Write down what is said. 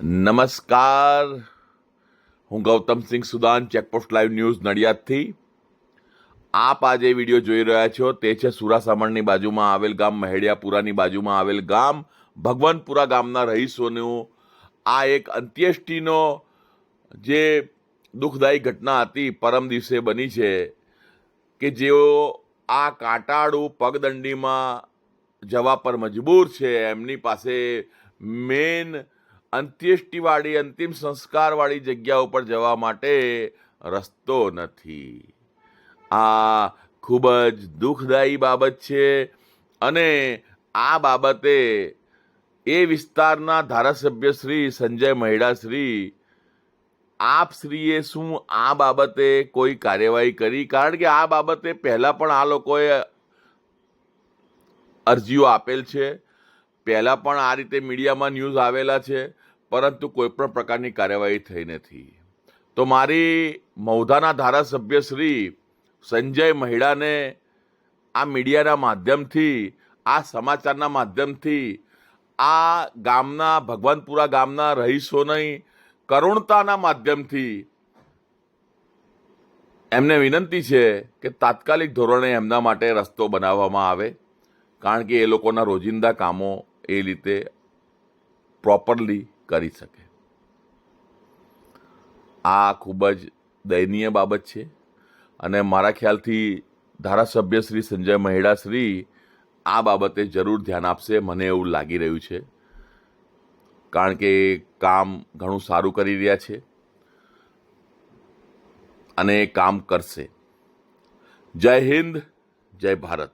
નમસ્કાર. હું Gautamsinh Sudan checkpost live news નડિયાદથી. આપ આજે વીડિયો જોઈ રહ્યા છો. તે છે સુરાસામણની બાજુમાં આવેલ ગામ, મહેડિયાપુરાની બાજુમાં આવેલ ગામ, ભગવાનપુરા ગામના રહીશોનું આ એક અંત્યેષ્ટિનો જે દુઃખદાયી ઘટના હતી, પરમ દિવસે બની છે કે જેઓ આ કાંટાળું પગદંડીમાં જવા પર મજબૂર છે. એમની પાસે મેન અંત્યેષ્ટિવાળી અંતિમ સંસ્કારવાળી જગ્યા ઉપર જવા માટે રસ્તો નથી. આ ખૂબ જ દુઃખદાયી બાબત છે અને આ બાબતે એ વિસ્તારના ધારાસભ્ય શ્રી સંજય મહેડાશ્રી આપશ્રીએ શું આ બાબતે કોઈ કાર્યવાહી કરી? કારણ કે આ બાબતે પહેલાં પણ આ લોકોએ અરજીઓ આપેલ છે. પહેલા પણ આ રીતે મીડિયામાં ન્યૂઝ આવેલા છે, પરંતુ કોઈ પણ પ્રકારની કાર્યવાહી થઈ નથી. તો મારી મૌધાના ધારાસભ્ય શ્રી સંજય મહિડાને આ મીડિયાના માધ્યમથી, આ સમાચારના માધ્યમથી, આ ગામના, ભગવાનપુરા ગામના રહીશોની કરુણતાના માધ્યમથી એમને વિનંતી છે કે તાત્કાલિક ધોરણે એમના માટે રસ્તો બનાવવામાં આવે, કારણ કે એ લોકોના રોજિંદા કામો એ રીતે પ્રોપરલી કરી શકે. આ ખૂબ જ દયનીય બાબત છે અને મારા ખ્યાલથી ધારાસભ્ય શ્રી સંજય મહેડાશ્રી આ બાબતે જરૂર ધ્યાન આપશે, મને એવું લાગી રહ્યું છે. કારણ કે કામ ઘણું સારું કરી રહ્યા છે અને એ કામ કરશે. જય હિન્દ, જય ભારત.